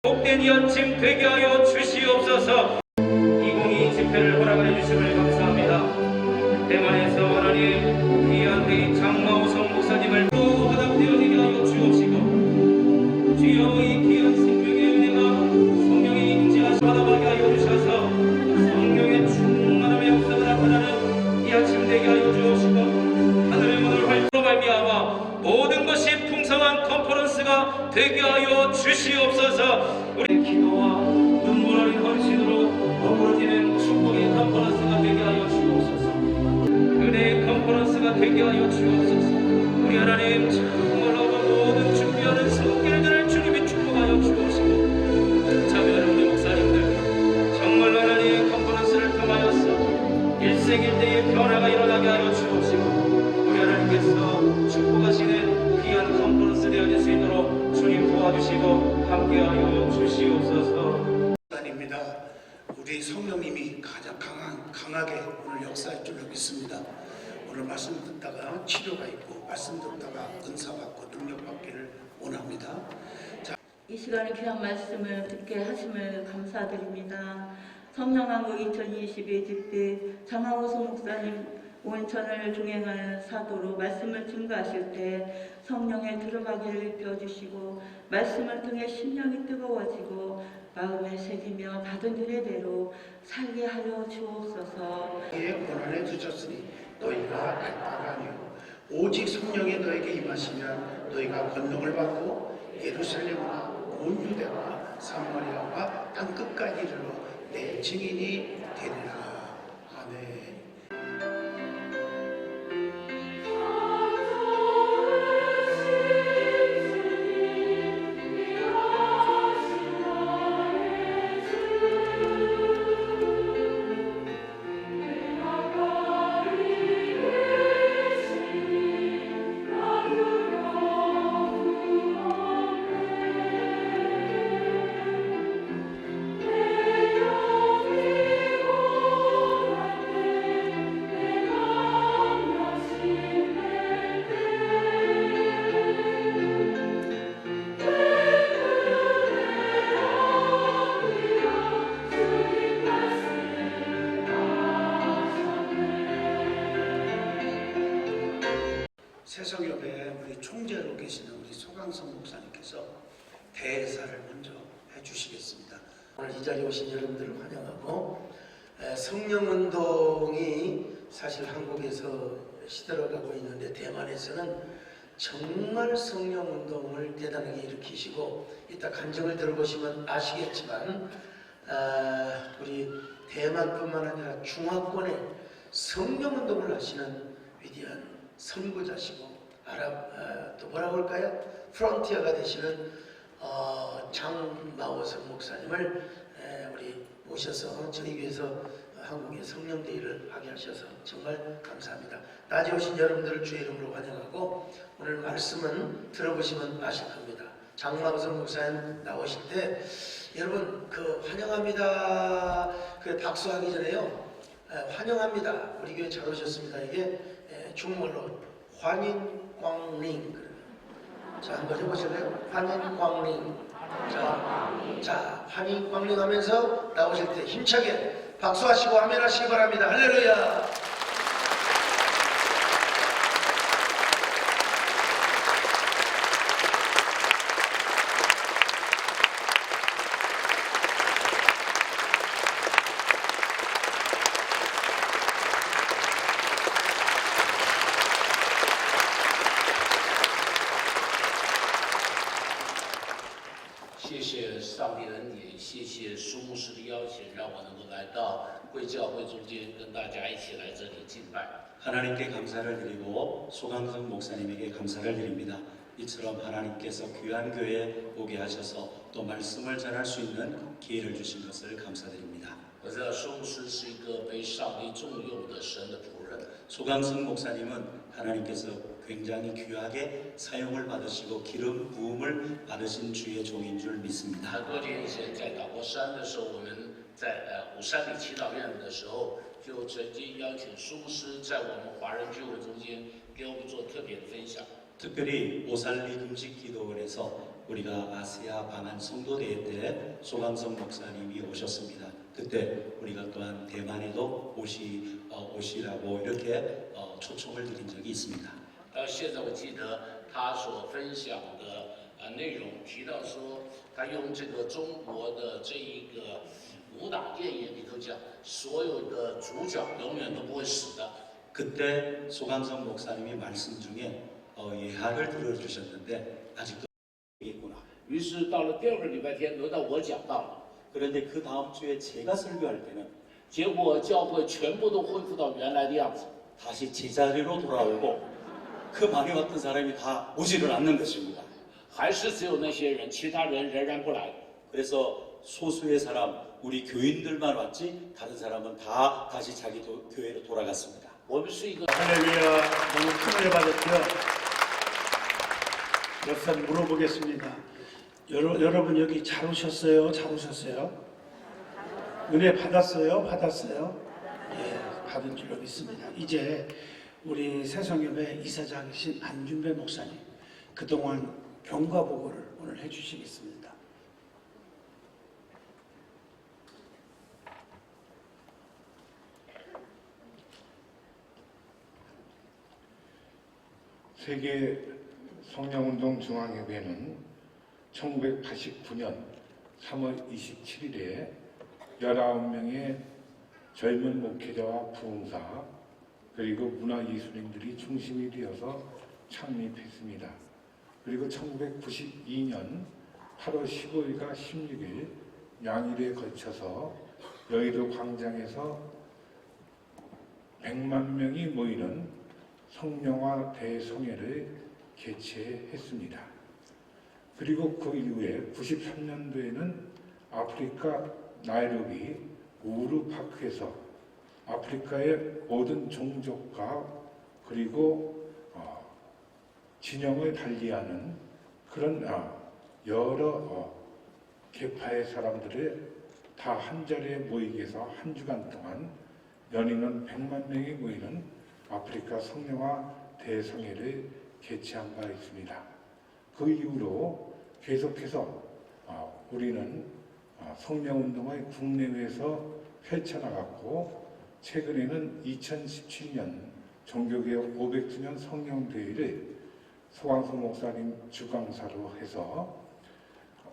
복된 이 아침 되게 하여 주시옵소서. 2022 집회를 허락해 주심을 감사합니다 되게 하여 주시옵소서. 우리 기도와 눈물 어린 헌신으로 어우러지는 축복의 컨퍼런스가 되게 하여 주옵소서. 은혜의 컨퍼런스가 되게 하여 주옵소서. 우리 하나님 정말로 우리 성령님이 가장 강한, 강하게 오늘 역사할 줄 믿습니다. 오늘 말씀 듣다가 치료가 있고 말씀 듣다가 은사 받고 능력 받기를 원합니다. 이 시간에 귀한 말씀을 듣게 하심을 감사드립니다. 성령왕국 2022 집회 장하호소 목사님 온천을 동행하는 사도로 말씀을 증거하실 때 성령의 들어가기를 펴주시고 말씀을 통해 심령이 뜨거워지고 마음에 새기며 받은 은혜대로 살게 하여 주옵소서. 너희의 고난에 두셨으니 너희가 아니요 오직 성령이 너에게 임하시면 너희가 권능을 받고 예루살렘과 온 유대와 사마리아와 땅 끝까지 이르러 내 증인이 되리라. 세성협에 우리 총재로 계시는 우리 소강성 목사님께서 대사를 먼저 해주시겠습니다. 오늘 이 자리에 오신 여러분들을 환영하고 에, 성령운동이 사실 한국에서 시들어가고 있는데 대만에서는 정말 성령운동을 대단하게 일으키시고 이따 간증을 들어보시면 아시겠지만 아, 우리 대만뿐만 아니라 중화권에 성령운동을 하시는 위대한 선구자시고 아랍 아, 또 뭐라고 할까요? 프론티어가 되시는 어, 장마오성 목사님을 에, 우리 모셔서 저희 위해서 한국의 성령대회를 하게 하셔서 정말 감사합니다. 낮에 오신 여러분들을 주의 이름으로 환영하고 오늘 말씀은 들어보시면 아실 겁니다. 장마오성 목사님 나오실 때 여러분 그 환영합니다. 그 박수하기 전에요. 에, 환영합니다. 우리 교회 잘 오셨습니다. 이게 에, 중국어로 환인광링. 자 한번 해보실래요? 환인광링. 자, 자 환인광링 하면서 나오실 때 힘차게 박수하시고 아멘 하시기 바랍니다. 할렐루야. “谢谢上帝恩典，谢谢苏牧师的邀请，让我能够来到贵教会中间，跟大家一起来这里敬拜。 하나님께 감사를 드리고 소강성 목사님에게 감사를 드립니다. 이처럼 하나님께서 귀한 교회에 오게 하셔서 또 말씀을 전할 수 있는 기회를 주신 것을 감사드립니다. 我知道苏牧师是一个被上帝重用的神的仆人， 소강성 목사님은 하나님께서 굉장히 귀하게 사용을 받으시고 기름 부음을 받으신 주의 종인 줄 믿습니다. 很多年以前在岛国山的时候，我们在呃五山里祈祷院的时候，就曾经邀请苏牧师在我们华人聚会中间给我们做特别的分享。 특별히 오살리 금식 기도원에서 우리가 아시아 방한 성도대회 때 소강성 목사님이 오셨습니다. 그때 우리가 또한 대만에도 오시 어, 오시라고 이렇게 어, 초청을 드린 적이 있습니다.呃，现在我记得他所分享的 呃内容提到说，他用这个中国的这一个武打电影里头讲，所有的主角永远都不会死的。 그때 소강성 목사님이 말씀 중에 어, 예하를 들어주셨는데 아직도 있구나. 于是到了第二个礼拜天，轮到我讲到了， 그런데 그 다음 주에 제가 설교할 때는 结果教会全部都恢复到原来的样子。 다시 제자리로 돌아오고 그 많이 왔던 사람이 다 오지를 않는 것입니다. 还是只有那些人，其他人仍然不来。 그래서 소수의 사람, 우리 교인들만 왔지 다른 사람은 다 다시 자기 도- 교회로 돌아갔습니다. 我们是一个 할렐루야 너무 큰 은혜 받았죠? 역사 물어보겠습니다. 여러, 여러분 여기 잘 오셨어요? 잘 오셨어요? 은혜 받았어요? 받았어요? 예, 받은 줄로 믿습니다. 이제 우리 새성협의 이사장이신 안준배 목사님 그동안 경과 보고를 오늘 해주시겠습니다. 세계 성령운동 중앙협회는 1989년 3월 27일에 19명의 젊은 목회자와 부흥사 그리고 문화예술인들이 중심이 되어서 창립했습니다. 그리고 1992년 8월 15일과 16일 양일에 걸쳐서 여의도 광장에서 100만 명이 모이는 성령화 대성회를 개최했습니다. 그리고 그 이후에 93년도에는 아프리카 나이로비 우루 파크에서 아프리카의 모든 종족과 그리고 어, 진영을 달리하는 그런 아, 여러 어, 계파의 사람들을 다 한 자리에 모이게 해서 한 주간 동안 연인은 100만 명이 모이는 아프리카 성령화 대성회를 개최한 바 있습니다. 그 이후로 계속해서 어, 우리는 어, 성령운동을 국내외에서 펼쳐나갔고 최근에는 2017년 종교개혁 500주년 성령대회를 소광수 목사님 주강사로 해서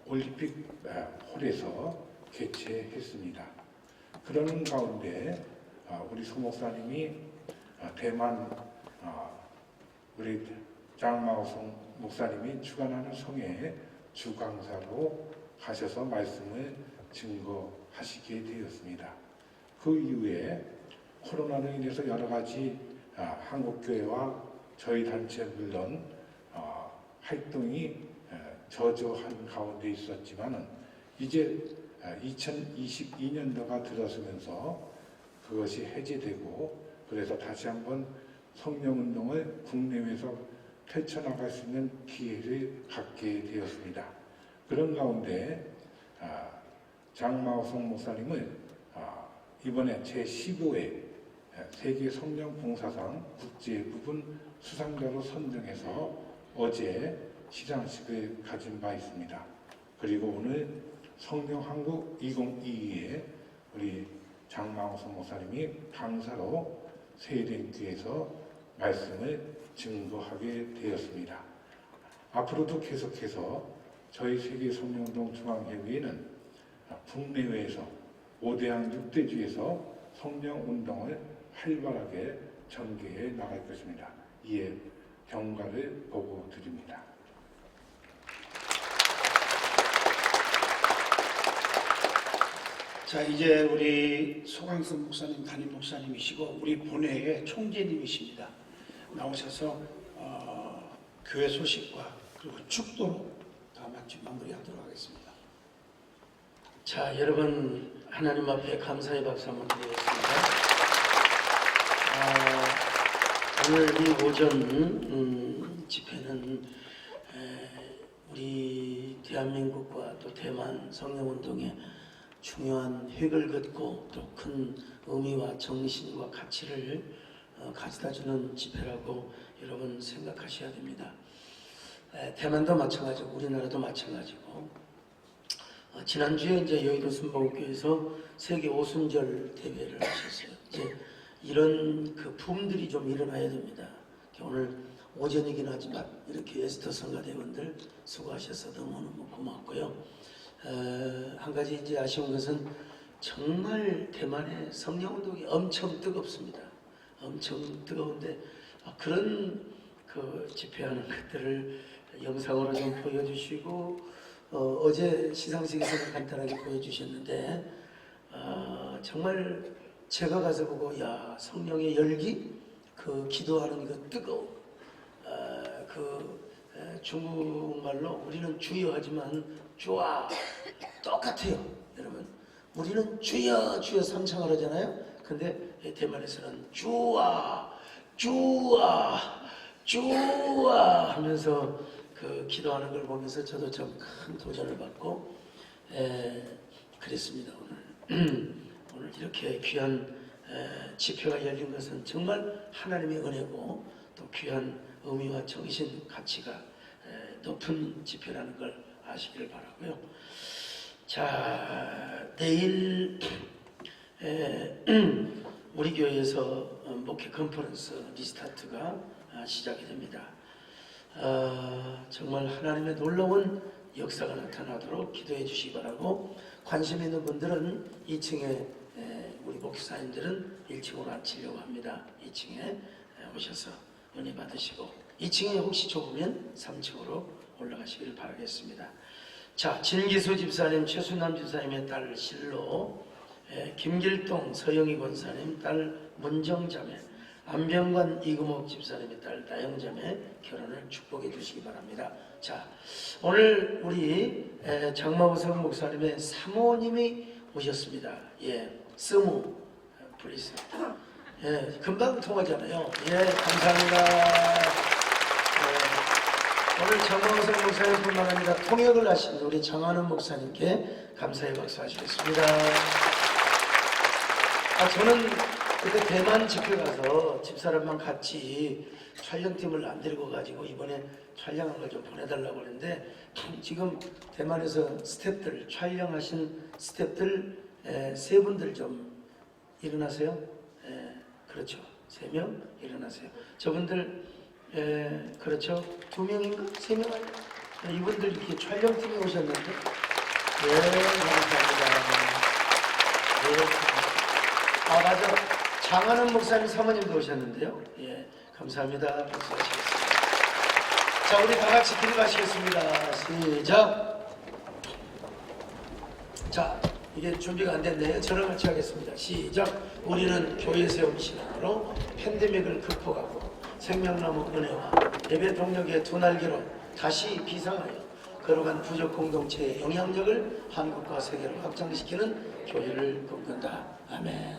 올림픽 아, 홀에서 개최했습니다. 그러는 가운데 아, 우리 소 목사님이 아, 대만 아, 우리 장마오성 목사님이 주관하는 성에 주강사로 가셔서 말씀을 증거하시게 되었습니다. 그 이후에 코로나로 인해서 여러 가지 아, 한국교회와 저희 단체 물론 어, 활동이 에, 저조한 가운데 있었지만은 이제 2022년도가 들어서면서 그것이 해제되고 그래서 다시 한번 성령운동을 국내외에서 펼쳐나갈 수 있는 기회를 갖게 되었습니다. 그런 가운데 아, 장마오성 목사님을 아, 이번에 제15회 세계 성령 봉사상 국제 부분 수상자로 선정해서 어제 시상식을 가진 바 있습니다. 그리고 오늘 성령 한국 2022에 우리 장마호성 목사님이 강사로 세례교에서 말씀을 증거하게 되었습니다. 앞으로도 계속해서 저희 세계 성령동 중앙회의회는 국내외에서 5대양 6대주에서 성령운동을 활발하게 전개해 나갈 것입니다. 이에 경과를 보고 드립니다. 자 이제 우리 소강선 목사님 담임 목사님이시고 우리 본회의 총재님이십니다. 나오셔서 어, 교회 소식과 그리고 축도로 다 마치 마무리하도록 하겠습니다. 자 여러분 하나님 앞에 감사의 박수 한번 드리겠습니다. 아, 오늘 이 오전 음, 집회는 에, 우리 대한민국과 또 대만 성령운동의 중요한 획을 긋고 또 큰 의미와 정신과 가치를 어, 가져다주는 집회라고 여러분 생각하셔야 됩니다. 에, 대만도 마찬가지고 우리나라도 마찬가지고 어, 지난주에 이제 여의도 순복음교회에서 세계 오순절 대회를 하셨어요. 이제 이런 그 붐들이 좀 일어나야 됩니다. 오늘 오전이긴 하지만 이렇게 에스터 성가대원들 수고하셔서 너무너무 고맙고요. 어, 한 가지 이제 아쉬운 것은 정말 대만의 성령운동이 엄청 뜨겁습니다. 엄청 뜨거운데 아, 그런 그 집회하는 것들을 영상으로 좀 보여주시고 어, 제 시상식에서 간단하게 보여주셨는데 아, 정말 제가 가서 보고 야 성령의 열기 그 기도하는 그 뜨거움 아, 그 에, 중국말로 우리는 주여 하지만 주아 똑같아요. 여러분 우리는 주여 주여 삼창을 하잖아요. 근데 대만에서는 주아 주아 주아 하면서 그 기도하는 걸 보면서 저도 참 큰 도전을 받고 에, 그랬습니다 오늘 오늘 이렇게 귀한 에, 집회가 열린 것은 정말 하나님의 은혜고 또 귀한 의미와 정신 가치가 에, 높은 집회라는 걸 아시기를 바라고요. 자 내일 에, 우리 교회에서 어, 목회 컨퍼런스 리스타트가 아, 시작이 됩니다. 아, 정말 하나님의 놀라운 역사가 나타나도록 기도해 주시기 바라고 관심 있는 분들은 2층에 우리 목사님들은 1층으로 앉히려고 합니다. 2층에 오셔서 은혜 받으시고 2층에 혹시 좁으면 3층으로 올라가시기를 바라겠습니다. 자, 진기수 집사님, 최순남 집사님의 딸 실로, 에, 김길동 서영희 권사님 딸 문정자매, 안병관 이금옥 집사님의 딸 나영자매 결혼을 축복해 주시기 바랍니다. 자, 오늘 우리 에, 장마우성 목사님의 사모님이 오셨습니다. 예, 스무 프리스. 예, 금방 통하잖아요. 예, 감사합니다. 예, 오늘 장마우성 목사님뿐만 아니라 통역을 하신 우리 장하는 목사님께 감사의 박수 하시겠습니다. 아, 저는 그때 대만 집회 가서 집사람만 같이 촬영팀을 안 데리고 가지고 이번에 촬영한 걸 좀 보내달라고 하는데 지금 대만에서 스탭들 촬영하신 스탭들 에, 세 분들 좀 일어나세요. 에, 그렇죠. 세 명 일어나세요. 저분들 에, 그렇죠. 두 명인가 세 명 아니야? 에, 이분들 이렇게 촬영팀에 오셨는데 네 감사합니다. 네. 아 맞아 장하는 목사님 사모님도 오셨는데요. 예 감사합니다. 자 우리 다 같이 기도하시겠습니다. 시작. 자 이게 준비가 안 됐네요. 저랑 같이 하겠습니다. 시작. 우리는 교회 세움 신앙으로 팬데믹을 극복하고 생명나무 은혜와 예배 동력의 두 날개로 다시 비상하여 걸어간 부족 공동체의 영향력을 한국과 세계로 확장시키는 교회를 꿈꾼다. 아멘.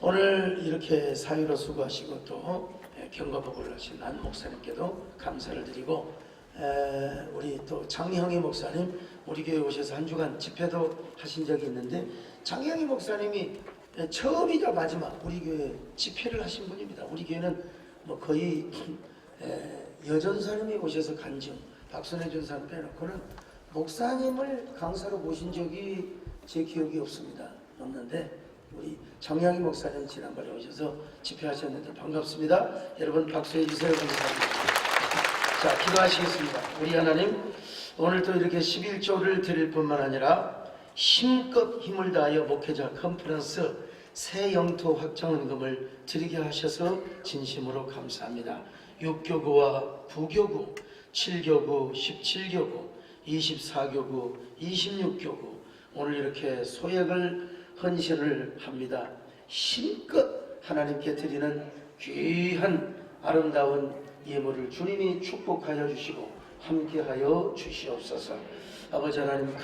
오늘 이렇게 사유로 수고하시고 또 경과복을 하신 안 목사님께도 감사를 드리고 에, 우리 또 장형희 목사님 우리 교회 오셔서 한 주간 집회도 하신 적이 있는데 장형희 목사님이 처음이자 마지막 우리 교회 집회를 하신 분입니다. 우리 교회는 뭐 거의 에, 여전사님이 오셔서 간증 박선혜 준사님 빼놓고는 목사님을 강사로 모신 적이 제 기억이 없습니다. 없는데 우리 정양희 목사님 지난번에 오셔서 집회하셨는데 반갑습니다. 여러분 박수해 주세요. 감사합니다. 자 기도하시겠습니다. 우리 하나님 오늘 또 이렇게 11조를 드릴 뿐만 아니라 힘껏 힘을 다하여 목회자 컨퍼런스 새 영토 확장 헌금을 드리게 하셔서 진심으로 감사합니다. 6교구와 9교구, 7교구, 17교구, 24교구, 26교구 오늘 이렇게 소액을 헌신을 합니다. 힘껏 하나님께 드리는 귀한 아름다운 예물을 주님이 축복하여 주시고 함께하여 주시옵소서. 아버지 하나님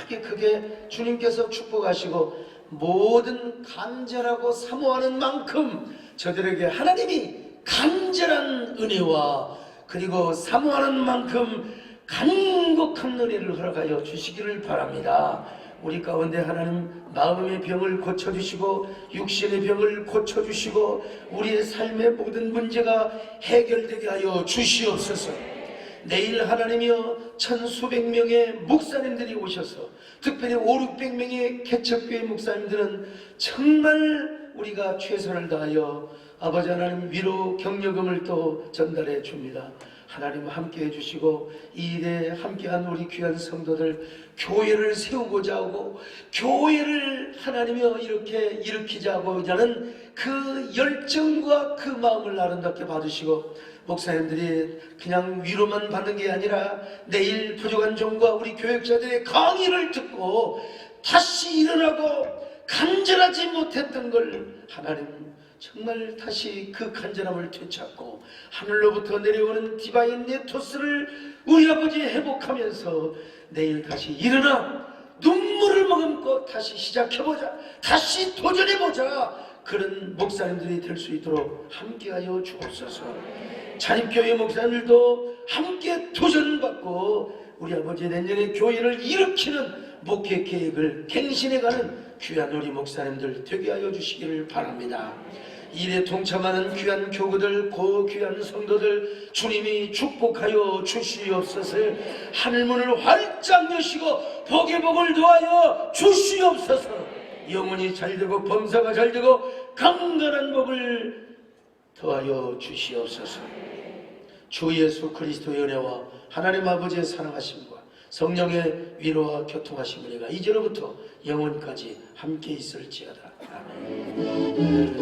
크게 크게 주님께서 축복하시고 모든 간절하고 사모하는 만큼 저들에게 하나님이 간절한 은혜와 그리고 사모하는 만큼 간곡한 은혜를 허락하여 주시기를 바랍니다. 우리 가운데 하나님 마음의 병을 고쳐주시고 육신의 병을 고쳐주시고 우리의 삶의 모든 문제가 해결되게 하여 주시옵소서. 내일 하나님이여 천수백 명의 목사님들이 오셔서 특별히 5, 600명의 개척교회 목사님들은 정말 우리가 최선을 다하여 아버지 하나님 위로 격려금을 또 전달해 줍니다. 하나님 함께 해주시고 이 일에 함께한 우리 귀한 성도들 교회를 세우고자 하고 교회를 하나님이여 이렇게 일으키자고 하는 그 열정과 그 마음을 아름답게 받으시고 목사님들이 그냥 위로만 받는 게 아니라 내일 부족한 종과 우리 교육자들의 강의를 듣고 다시 일어나고 간절하지 못했던 걸 하나님 정말 다시 그 간절함을 되찾고 하늘로부터 내려오는 디바인 네토스를 우리 아버지 회복하면서 내일 다시 일어나 눈물을 머금고 다시 시작해보자 다시 도전해보자 그런 목사님들이 될 수 있도록 함께하여 주옵소서 자립교회 목사님들도 함께 도전받고 우리 아버지 내년에 교회를 일으키는 목회 계획을 갱신해가는 귀한 우리 목사님들 되게 하여 주시기를 바랍니다. 이 일에 동참하는 귀한 교구들, 고 귀한 성도들 주님이 축복하여 주시옵소서. 하늘문을 활짝 여시고 복의 복을 더하여 주시옵소서. 영혼이 잘되고 범사가 잘되고 강건한 복을 더하여 주시옵소서. 주 예수 그리스도의 은혜와 하나님 아버지의 사랑하심과 성령의 위로와 교통하심 은혜가 이제로부터 영원까지 함께 있을지어다. 아멘.